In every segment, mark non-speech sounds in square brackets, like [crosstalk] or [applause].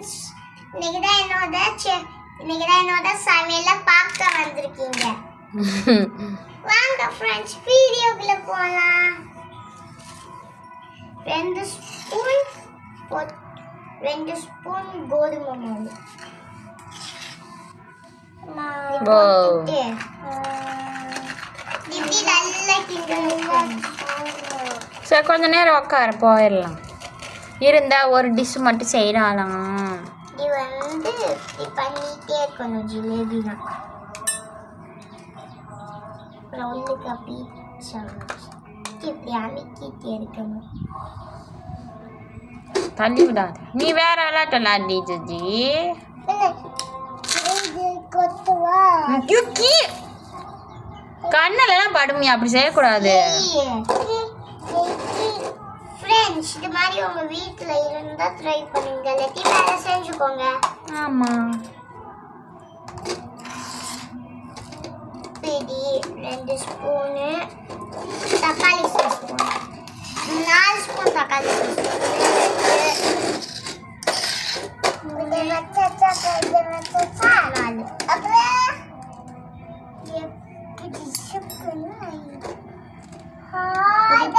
Friends இன்னைக்கு தான் என்னோட செ- இன்னைக்கு தான் என்னோட சமையல பார்க்க வந்திருக்கீங்க. வாங்க ஃப்ரெண்ட்ஸ் வீடியோக்குள்ள போலாம். ரெண்டு ஸ்பூன் ரெண்டு ஸ்பூன் கோதுமை மாவு. சரி கொஞ்ச நேரம் உட்கார போயிடலாம். இருந்தா ஒரு டிஷ் மட்டும் செய்யலாம் இது வந்து இப்படி பண்ணிட்டே இருக்கணும் அப்படி இப்படி அமுக்கிட்டே இருக்கணும். தள்ளி விடாத. நீ வேற விளையாட்டு விளையாடி ஜி கண்ணிலலாம் படுமையா அப்படி செய்யக்கூடாது. ஃப்ரெண்ட்ஸ் இது மாதிரி உங்க வீட்ல இருந்தா ட்ரை பண்ணுங்க. இல்லாட்டி வேற செஞ்சுக்கோங்க. ஆமா. பிடி ரெண்டு ஸ்பூனு தக்காளி ஸ்பூன். நாலு ஸ்பூன் தக்காளி நாலு. அப்புறம் எப்படி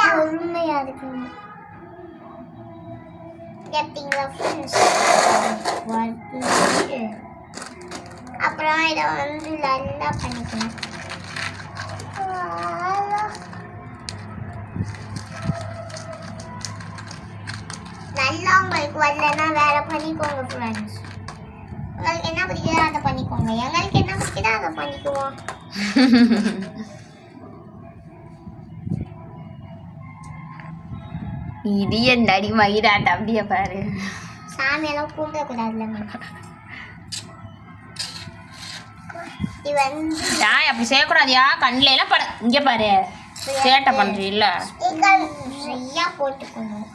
பொறுமையா இருக்கணும் கேட்டீங்களா ஃப்ரெண்ட்ஸ் அப்புறம் இதை வந்து நல்லா பண்ணிக்கணும். நல்லா உங்களுக்கு வரலன்னா வேற பண்ணிக்கோங்க ஃப்ரெண்ட்ஸ் உங்களுக்கு என்ன பிடிக்குதோ அதை பண்ணிக்கோங்க. எங்களுக்கு என்ன பிடிக்குதோ அதை பண்ணிக்குவோம். [laughs] இது என் அடி மயிரா தம்பிய பாரு. சாமியெல்லாம் கூப்பிடக்கூடாதுல ஏன் அப்படி செய்யக்கூடாதியா? கண்ணில எல்லாம் பட இங்க பாரு. சேட்டை பண்றீல்ல. நிறையா போட்டுக்கணும்.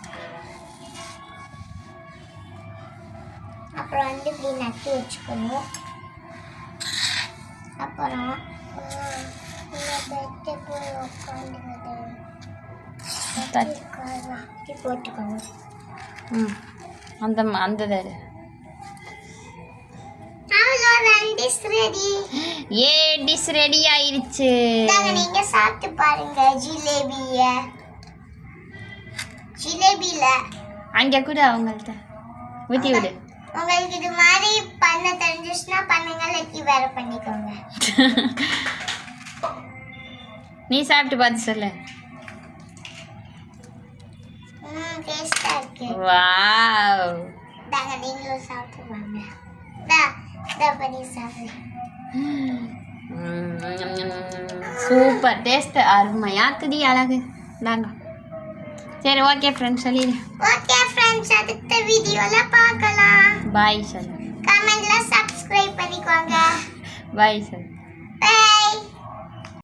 அப்புறம் வந்து இப்படி நட்டு வச்சுக்கணும். அப்புறம் தட்டு. போட்டுக்கணும் ம் அந்த அந்த ஏ டிஷ் ரெடி ஆயிருச்சு. நீங்க சாப்பிட்டு பாருங்க ஜிலேபிய. ஜிலேபியில அங்க கூட அவங்கள்ட்ட. ஊத்தி விடு. உங்களுக்கு இது மாதிரி பண்ண தெரிஞ்சிச்சுன்னா பண்ணுங்க இல்லாட்டி வேற பண்ணிக்கோங்க. [laughs] நீ சாப்பிட்டு பார்த்து சொல்லு. வாவ் நீங்களும் சாப்பிட்டு வாங்க சாப்பிடு சூப்பர் டேஸ்ட் அருமையாக்குதி அழகு நாங்க சரி ஓகே ஃப்ரெண்ட்ஸ் சொல்லிடு ஓகே ஃப்ரெண்ட்ஸ் அடுத்த வீடியோல பார்க்கலாம் பாய் சொல்லு கமெண்ட்ல சப்ஸ்கிரைப் பண்ணிக்கோங்க பாய் சொல்லு